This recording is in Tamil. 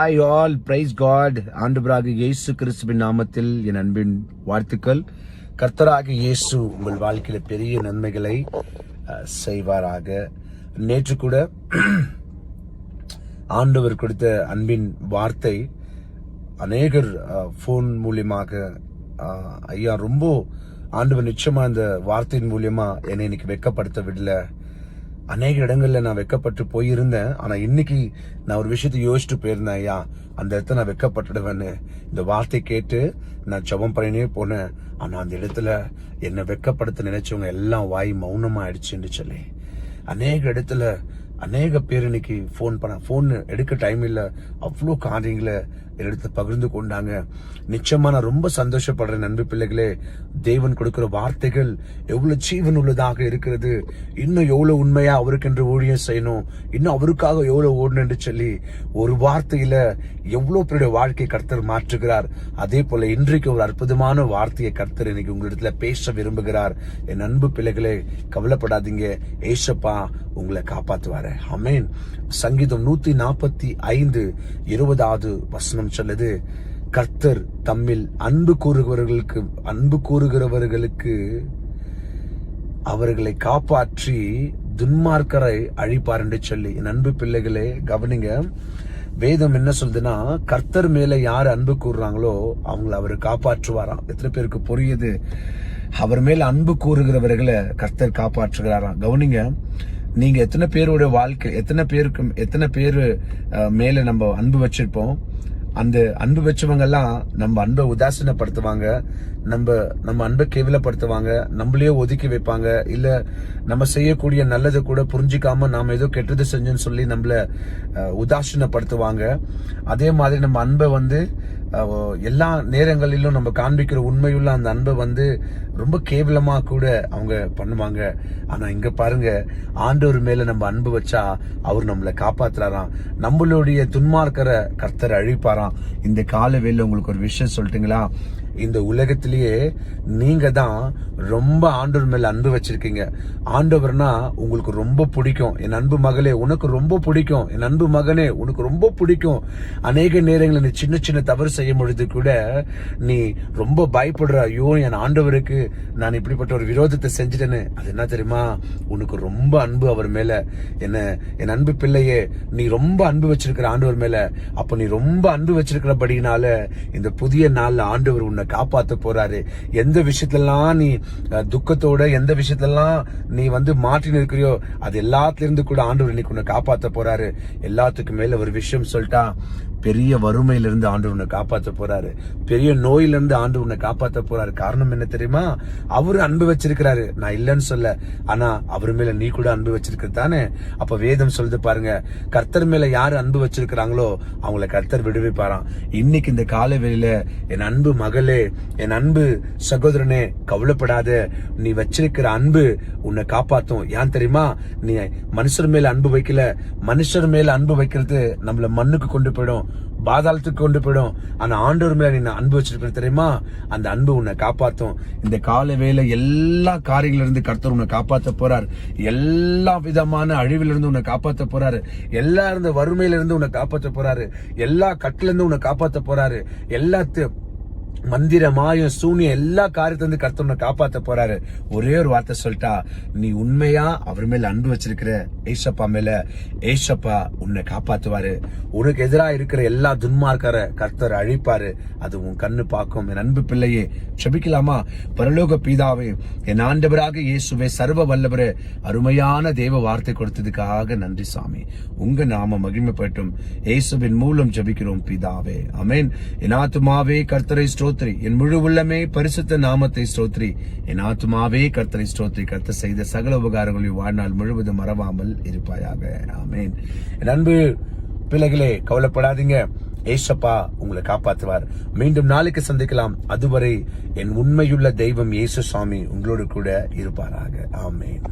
ஹாய் ஆல் பிரைஸ் காட் ஆண்டுபராக இயேசு கிறிஸ்துவின் நாமத்தில் என் அன்பின் வாழ்த்துக்கள். கர்த்தராக இயேசு உங்கள் வாழ்க்கையில பெரிய நன்மைகளை செய்வாராக. நேற்று கூட ஆண்டவர் கொடுத்த அன்பின் வார்த்தை அநேகர் ஃபோன் மூலியமாக ஐயா ரொம்ப ஆண்டவர் நிச்சயமா அந்த வார்த்தையின் மூலியமா என்னை இன்னைக்கு வெக்கப்படுத்த விடல அநேக இடங்கள்ல நான் வெக்கப்பட்டு போயிருந்தேன். ஆனா இன்னைக்கு நான் ஒரு விஷயத்தை யோசிச்சுட்டு போயிருந்தேன் ஐயா. அந்த இடத்த நான் வெக்கப்பட்டுடுவேன்னு. இந்த வார்த்தை கேட்டு நான் ஜெபம் பண்ணினே போனேன். ஆனா அந்த இடத்துல என்னை வெக்கப்படுத்த நினைச்சவங்க எல்லாம் வாய் மௌனமா ஆயிடுச்சுன்னு சொல்லி. அநேக இடத்துல அநேக பேர் இன்னைக்கு ஃபோன் பண்ண ஃபோன் எடுக்க டைம் இல்லை. அவ்வளோ காரியங்களை எடுத்து பகிர்ந்து கொண்டாங்க. நிச்சயமா நான் ரொம்ப சந்தோஷப்படுறேன் நண்பு பிள்ளைகளே. தேவன் கொடுக்கிற வார்த்தைகள் எவ்வளவு ஜீவன் உள்ளதாக இருக்கிறது. இன்னும் எவ்வளவு உண்மையா அவருக்கென்று ஊழியம் செய்யணும். இன்னும் அவருக்காக எவ்வளவு ஓடணும்னு சொல்லி ஒரு வார்த்தையில எவ்வளவு பேருடைய வாழ்க்கை கர்த்தர் மாற்றுகிறார். அதே போல இன்றைக்கு ஒரு அற்புதமான வார்த்தையை கர்த்தர் இன்னைக்கு உங்களிடத்துல பேச விரும்புகிறார். என் அன்பு பிள்ளைகளே கவலைப்படாதீங்க. ஏசப்பா உங்களை காப்பாத்துவாரு. அமேன் சங்கீதம் நூத்தி நாற்பத்தி ஐந்து இருபதாவது வசனம் சொல்லுது. கர்த்தர் தம்மில் அன்பு கூறுகிறவர்களுக்கு அன்பு கூறுகிறவர்களுக்கு அவர்களை காப்பாற்றி துன்மார்க்கரை அழிப்பார் என்று சொல்லி. என் அன்பு பிள்ளைகளே கவனிங்க. வேதம் என்ன சொல்லுதுன்னா கர்த்தர் மேல யார் அன்பு கூறுறாங்களோ அவங்கள அவர் காப்பாற்றுவாராம். எத்தனை பேருக்கு புரியுது? அவர் மேல அன்பு கூறுகிறவர்களை கர்த்தர் காப்பாற்றுகிறாராம். கவனிங்க நீங்க எத்தனை பேருடைய வாழ்க்கை எத்தனை பேருக்கு எத்தனை பேரு அஹ், மேல நம்ம அன்பு வச்சிருப்போம்? அந்த அன்பு வச்சவங்க எல்லாம் நம்ம அன்பை உதாசீனப்படுத்துவாங்க. நம்ம நம்ம அன்பை கேவலப்படுத்துவாங்க. நம்மளையே ஒதுக்கி வைப்பாங்க. இல்ல நம்ம செய்யக்கூடிய நல்லதை கூட புரிஞ்சிக்காம நாம ஏதோ கெட்டது செஞ்சோன்னு சொல்லி நம்மள உதாசீனப்படுத்துவாங்க. அதே மாதிரி நம்ம அன்பை வந்து எல்லா நேரங்களிலும் நம்ம காண்பிக்கிற உண்மையுள்ள அந்த அன்பை வந்து ரொம்ப கேவலமாக கூட அவங்க பண்ணுவாங்க. ஆனால் இங்கே பாருங்க ஆண்டவர் மேலே நம்ம அன்பு வச்சா அவர் நம்மளை காப்பாத்துறாராம். நம்மளுடைய துன்மார்க்கரை கர்த்தரை அழிப்பாராம். இந்த கால வேலை உங்களுக்கு ஒரு விஷயம் சொல்லிட்டுங்களா? இந்த உலகத்திலேயே நீங்க தான் ரொம்ப ஆண்டவர் மேல அன்பு வச்சிருக்கீங்க. ஆண்டவர்னா உங்களுக்கு ரொம்ப பிடிக்கும். என் அன்பு மகளே உனக்கு ரொம்ப பிடிக்கும். என் அன்பு மகனே உனக்கு ரொம்ப பிடிக்கும். அநேக நேரங்களில் நீ சின்ன சின்ன தவறு செய்யும் பொழுது கூட நீ ரொம்ப பயப்படுற ஐயோ என் ஆண்டவருக்கு நான் இப்படிப்பட்ட ஒரு விரோதத்தை செஞ்சுட்டேன்னு அது என்ன தெரியுமா? உனக்கு ரொம்ப அன்பு அவர் மேல. என்ன என் அன்பு பிள்ளையே நீ ரொம்ப அன்பு வச்சிருக்கிற ஆண்டவர் மேல. அப்ப நீ ரொம்ப அன்பு வச்சிருக்கிறபடினால இந்த புதிய நாள்ல ஆண்டவர் உன்னை காப்பாத்த போறாரு. எந்த விஷயத்தெல்லாம் நீ துக்கத்தோட எந்த விஷயத்தெல்லாம் நீ வந்து மாற்றி இருக்கிறியோ அது எல்லாத்துல இருந்து கூட ஆண்டவர் இன்னைக்கு உன்னை காப்பாத்த போறாரு. எல்லாத்துக்கும் மேல ஒரு விஷயம் சொல்லிட்டா பெரிய வறுமையிலிருந்து ஆண்டு உன்னை காப்பாற்ற போறாரு. பெரிய நோயிலிருந்து ஆண்டு உன்னை காப்பாற்ற போறாரு. காரணம் என்ன தெரியுமா? அவர் அன்பு வச்சிருக்கிறாரு. நான் இல்லைன்னு சொல்ல. ஆனா அவர் மேல நீ கூட அன்பு வச்சிருக்கிறது தானே? அப்ப வேதம் சொல்லுது பாருங்க கர்த்தர் மேல யார் அன்பு வச்சிருக்கிறாங்களோ அவங்கள கர்த்தர் விடுவிப்பாராம். இன்னைக்கு இந்த கால வேளையில என் அன்பு மகளே என் அன்பு சகோதரனே கவலைப்படாத. நீ வச்சிருக்கிற அன்பு உன்னை காப்பாத்தும். ஏன் தெரியுமா? நீ மனுஷர் மேல அன்பு வைக்கல. மனுஷர் மேல அன்பு வைக்கிறது நம்மள மண்ணுக்கு கொண்டு போயிடும். பாதாளத்துக்கு கொண்டு போயிடும். ஆனால் ஆண்டவர் மேல நீ அன்பு வச்சிருப்பேன். தெரியுமா? அந்த அன்பு உன்னை காப்பாத்தும். இந்த கால வேலை எல்லா காரியங்கள இருந்து கர்த்தர் உன்னை காப்பாத்த போறார். எல்லா விதமான அழிவிலிருந்து உன்னை காப்பாத்த போறாரு. எல்லா இருந்த வறுமையில இருந்து உன்னை காப்பாத்த போறாரு. எல்லா கட்டுல இருந்து உன்னை காப்பாத்த போறாரு. எல்லாத்து மந்திர மாயம் சூனியம் எல்லா காரியத்திலிருந்து கர்த்தர் உன்னை காப்பாத்த போறாரு. ஒரே ஒரு வார்த்தை சொல்லிட்டா நீ உண்மையா அவர் மேல அன்பு வச்சிருக்கிற ஏசப்பா மேல ஏசப்பா உன்னை காப்பாத்துவாரு. உனக்கு எதிராக இருக்கிற எல்லா துன்மார்க்கரை கர்த்தர் அழிப்பாரு. அது உன் கண்ணு பார்க்கும். என் அன்பு பிள்ளையே செபிக்கலாமா பரலோக பீதாவே என் ஆண்டவராக இயேசுவே சர்வ வல்லவரே அருமையான தேவ வார்த்தை கொடுத்ததுக்காக நன்றி சாமி. உங்க நாம மகிமைப்பட்டும். இயேசுவின் மூலம் ஜபிக்கிறோம் பிதாவே. அமேன் என் ஆத்துமாவே கர்த்தரை ஸ்தோத்ரி என் முழு உள்ளமே பரிசுத்த நாமத்தை ஸ்தோத்ரி என் ஆத்துமாவே கர்த்தரை ஸ்தோத்ரி கர்த்த செய்த சகல உபகாரங்களை வாழ்நாள் முழுவதும் மறவாமல் இருப்பாயாக. ஆமேன். என் அன்பு பிள்ளைகளே கவலைப்படாதீங்க. ஏசப்பா உங்களை காப்பாற்றுவார். மீண்டும் நாளைக்கு சந்திக்கலாம். அதுவரை என் உண்மையுள்ள தெய்வம் இயேசு சுவாமி உங்களோடு கூட இருப்பாராக. ஆமேன்.